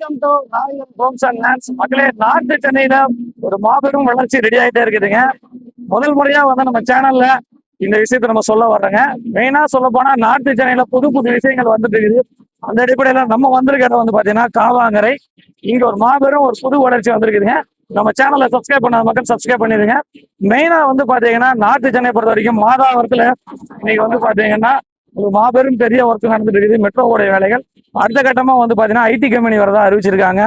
Welcome to Royal Homes and Lands மக்களே north சென்னையில ஒரு மாபெரும் வளர்ச்சி ரெடி ஆகிட்டே இருக்குதுங்க. முதல் முறையா வந்து நம்ம சேனல்ல இந்த விஷயத்த நம்ம சொல்ல வர்றோங்க. மெயினா சொல்ல போனா நார்த்து சென்னையில புது புது விஷயங்கள் வந்துட்டு இருக்குது. அந்த அடிப்படையில நம்ம வந்திருக்கிறத வந்து பாத்தீங்கன்னா காவாங்கரை. இங்க ஒரு மாபெரும் ஒரு புது வளர்ச்சி வந்திருக்குதுங்க. நம்ம சேனலை சப்ஸ்கிரைப் பண்ணாத மக்கள் சப்ஸ்கிரைப் பண்ணிடுங்க. மெயினா வந்து பாத்தீங்கன்னா நார்த்து சென்னை பொறுத்த வரைக்கும் மாதாவரத்துல இன்னைக்கு வந்து பாத்தீங்கன்னா ஒரு மாபெரும் பெரிய ஒர்க் நடந்துட்டு இருக்குது. மெட்ரோவோட வேலைகள். அடுத்த கட்டமா வந்து பாத்தீங்கன்னா ஐடி கம்பெனி வரதா அறிவிச்சிருக்காங்க.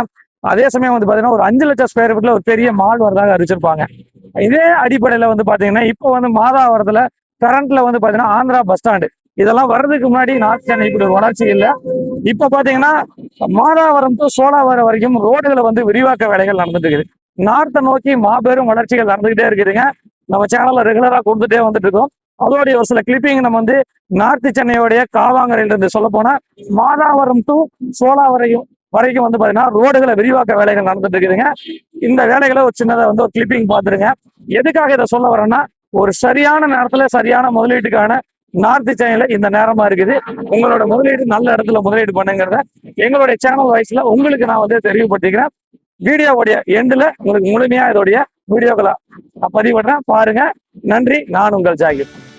அதே சமயம் வந்து பாத்தீங்கன்னா ஒரு அஞ்சு லட்சம் ஸ்கொயர் ஃபீட்ல ஒரு பெரிய மால் வரதாக அறிவிச்சிருப்பாங்க. இதே அடிப்படையில வந்து பாத்தீங்கன்னா இப்போ வந்து மாதாவரத்துல கரண்ட்ல வந்து பாத்தீங்கன்னா ஆந்திரா பஸ் ஸ்டாண்டு இதெல்லாம் வர்றதுக்கு முன்னாடி நார்த் சென்னை இப்படி ஒரு வளர்ச்சி இல்லை. இப்ப பாத்தீங்கன்னா மாதாவரம் டு சோழாவரம் வரைக்கும் ரோடுகளை வந்து விரிவாக்க வேலைகள் நடந்துட்டு இருக்குது. நார்த்தை நோக்கி மாபெரும் வளர்ச்சிகள் நடந்துகிட்டே இருக்குதுங்க. நம்ம சேனல்ல ரெகுலரா கொடுத்துட்டே வந்துட்டு இருக்கோம். அதோடைய ஒரு சில கிளிப்பிங் நம்ம வந்து நார்த்து சென்னையோடைய காவாங்கரையில இருந்து சொல்ல போனா மாதாவரம் டு சோலா வரையும் வரைக்கும் வந்து பாத்தீங்கன்னா ரோடுகளை விரிவாக்க வேலைகள் நடந்துட்டு இருக்குதுங்க. இந்த வேலைகளை ஒரு சின்னதை வந்து ஒரு கிளிப்பிங் பார்த்துருங்க. எதுக்காக இதை சொல்ல வரேன்னா ஒரு சரியான நேரத்துல சரியான முதலீட்டுக்கான நார்த்து சென்னையில இந்த நேரமா இருக்குது. உங்களோட முதலீடு நல்ல இடத்துல முதலீடு பண்ணுங்கிறத எங்களுடைய சேனல் வாய்ஸ்ல உங்களுக்கு நான் வந்து தெரியப்படுத்திக்கிறேன். வீடியோவுடைய எண்டுல உங்களுக்கு முழுமையா இதோடைய வீடியோக்களை நான் பதிவிடுறேன். பாருங்க. நன்றி. நான் உங்கள் ஜாகிர்.